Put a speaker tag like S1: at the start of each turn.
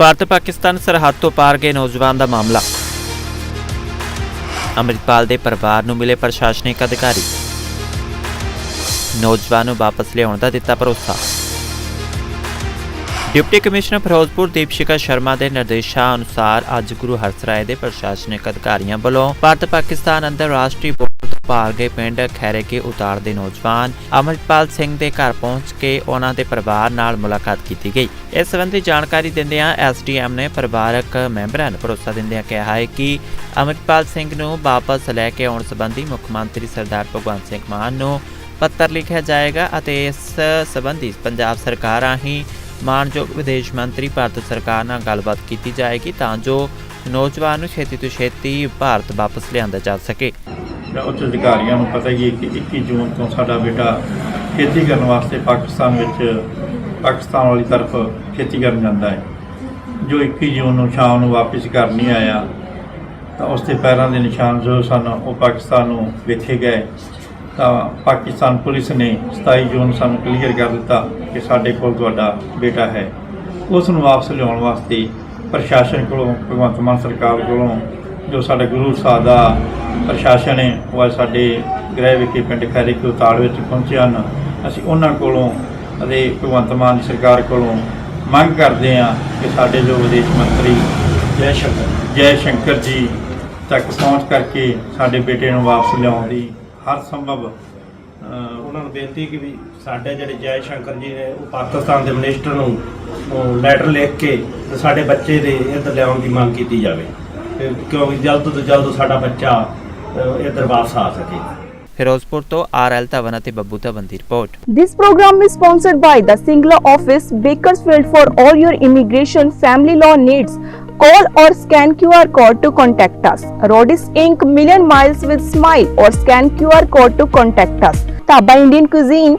S1: ਭਾਰਤ ਪਾਕਿਸਤਾਨ ਸਰਹੱਦ ਤੋਂ ਪਾਰ ਗਏ ਨੌਜਵਾਨ ਦਾ ਮਾਮਲਾ। ਅੰਮ੍ਰਿਤਪਾਲ ਦੇ ਪਰਿਵਾਰ ਨੂੰ ਮਿਲੇ ਪ੍ਰਸ਼ਾਸਨਿਕ ਅਧਿਕਾਰੀ। ਨੌਜਵਾਨ ਨੂੰ ਵਾਪਸ ਲਿਆਉਣ ਦਾ ਦਿੱਤਾ ਭਰੋਸਾ। ਡਿਪਟੀ ਕਮਿਸ਼ਨਰ ਫਿਰੋਜ਼ਪੁਰ ਦੀਪਸ਼ਿਕਾ ਸ਼ਰਮਾ ਦੇ ਨਿਰਦੇਸ਼ਾਂ ਅਨੁਸਾਰ ਅੱਜ ਗੁਰੂ ਹਰਸਰਾਏ ਦੇ ਪ੍ਰਸ਼ਾਸਨਿਕ ਅਧਿਕਾਰੀਆਂ ਵੱਲੋਂ ਭਾਰਤ ਪਾਕਿਸਤਾਨ ਅੰਤਰਰਾਸ਼ਟਰੀ ਬਾਰਡਰ ਤੋਂ ਗਏ ਪਿੰਡ ਖੈਰੇ ਕੇ ਉਤਾਰ ਦੇ ਨੌਜਵਾਨ ਅਮਰਪਾਲ ਸਿੰਘ ਦੇ ਘਰ ਪਹੁੰਚ ਕੇ ਉਹਨਾਂ ਦੇ ਪਰਿਵਾਰ ਨਾਲ ਮੁਲਾਕਾਤ ਕੀਤੀ ਗਈ। ਇਸ ਸੰਬੰਧੀ ਜਾਣਕਾਰੀ ਦਿੰਦਿਆਂ ਐਸਡੀਐਮ ਨੇ ਪਰਿਵਾਰਕ ਮੈਂਬਰਾਂ ਨੂੰ ਭਰੋਸਾ ਦਿੰਦਿਆਂ ਕਿਹਾ ਹੈ ਕਿ ਅਮਰਪਾਲ ਸਿੰਘ ਨੂੰ ਵਾਪਸ ਲੈ ਕੇ ਆਉਣ ਸੰਬੰਧੀ ਮੁੱਖ ਮੰਤਰੀ ਸਰਦਾਰ ਭਗਵੰਤ ਸਿੰਘ ਮਾਨ ਨੂੰ ਪੱਤਰ ਲਿਖਿਆ ਜਾਏਗਾ ਅਤੇ ਇਸ ਸੰਬੰਧੀ ਪੰਜਾਬ ਸਰਕਾਰ ਰਾਹੀਂ ਮਾਨਯੋਗ ਵਿਦੇਸ਼ ਮੰਤਰੀ ਭਾਰਤ ਸਰਕਾਰ ਨਾਲ ਗੱਲਬਾਤ ਕੀਤੀ ਜਾਏਗੀ ਤਾਂ ਜੋ ਨੌਜਵਾਨ ਨੂੰ ਛੇਤੀ ਤੋਂ ਛੇਤੀ ਭਾਰਤ ਵਾਪਸ ਲਿਆਂਦਾ ਜਾ ਸਕੇ।
S2: ਉੱਚ ਅਧਿਕਾਰੀਆਂ ਨੂੰ ਪਤਾ ਹੀ ਹੈ ਕਿ 21 ਜੂਨ ਤੋਂ ਸਾਡਾ ਬੇਟਾ ਖੇਤੀ ਕਰਨ ਵਾਸਤੇ ਪਾਕਿਸਤਾਨ ਵਿੱਚ, ਪਾਕਿਸਤਾਨ ਵਾਲੀ ਤਰਫ ਖੇਤੀ ਕਰਨ ਜਾਂਦਾ ਹੈ। ਜੋ 21 ਜੂਨ ਨੂੰ ਸ਼ਾਮ ਨੂੰ ਵਾਪਸ ਘਰ ਨਹੀਂ ਆਇਆ, ਤਾਂ ਉਸ ਦੇ ਪੈਰਾਂ ਦੇ ਨਿਸ਼ਾਨ ਜੋ ਸਨ, ਉਹ ਪਾਕਿਸਤਾਨ ਨੂੰ ਵੇਖੇ ਗਏ। ਤਾਂ ਪਾਕਿਸਤਾਨ ਪੁਲਿਸ ਨੇ 27 ਜੂਨ ਸਾਨੂੰ ਕਲੀਅਰ ਕਰ ਦਿੱਤਾ ਕਿ ਸਾਡੇ ਕੋਲ ਤੁਹਾਡਾ ਬੇਟਾ ਹੈ। ਉਸ ਨੂੰ ਵਾਪਸ ਲਿਆਉਣ ਵਾਸਤੇ ਪ੍ਰਸ਼ਾਸਨ ਕੋਲੋਂ, ਭਗਵੰਤ ਮਾਨ ਸਰਕਾਰ ਕੋਲੋਂ ਜੋ ਸਾਡੇ ਗੁਰੂ ਸਾਹਿਬ ਦਾ ਪ੍ਰਸ਼ਾਸਨ ਹੈ, ਉਹ ਅੱਜ ਸਾਡੇ ਗ੍ਰਹਿ ਵਿਖੇ ਪਿੰਡ ਖੈਰੀ ਕੇ ਵਿੱਚ ਪਹੁੰਚੇ ਹਨ। ਅਸੀਂ ਉਹਨਾਂ ਕੋਲੋਂ ਅਤੇ ਭਗਵੰਤ ਮਾਨ ਦੀ ਸਰਕਾਰ ਕੋਲੋਂ ਮੰਗ ਕਰਦੇ ਹਾਂ ਕਿ ਸਾਡੇ ਜੋ ਵਿਦੇਸ਼ ਮੰਤਰੀ ਜੈ ਸ਼ੰਕਰ ਜੈ ਸ਼ੰਕਰ ਜੀ ਤੱਕ ਪਹੁੰਚ ਕਰਕੇ ਸਾਡੇ ਬੇਟੇ ਨੂੰ ਵਾਪਸ ਲਿਆਉਣ ਦੀ ਹਰ ਸੰਭਵ
S3: ਉਹਨਾਂ ਨੂੰ ਬੇਨਤੀ ਕਿ ਵੀ ਸਾਡੇ ਜਿਹੜੇ ਜੈ ਸ਼ੰਕਰ ਜੀ ਨੇ, ਉਹ ਪਾਕਿਸਤਾਨ ਦੇ ਮਿਨਿਸਟਰ ਨੂੰ ਲੈਟਰ ਲਿਖ ਕੇ ਤੇ ਸਾਡੇ ਬੱਚੇ ਦੇ ਇੱਧਰ ਲਿਆਉਣ ਦੀ ਮੰਗ ਕੀਤੀ ਜਾਵੇ। ਕਿਉਂਕਿ ਜਲਦ ਤੋਂ ਜਲਦ ਸਾਡਾ ਬੱਚਾ ਇੱਧਰ ਵਾਪਸ ਆ ਸਕੇ
S1: ਫਿਰੋਜ਼ਪੁਰ ਤੋਂ ਆਰਐਲ ਧਵਨ ਅਤੇ ਬੱਬੂ ਧਵਨ ਦੀ report
S4: This program is sponsored by the Singla office, Bakersfield for all your immigration family law needs. Call or scan QR code to contact us. Rodis Inc. Million Miles with Smile or scan QR code to contact us. Taba Indian Cuisine,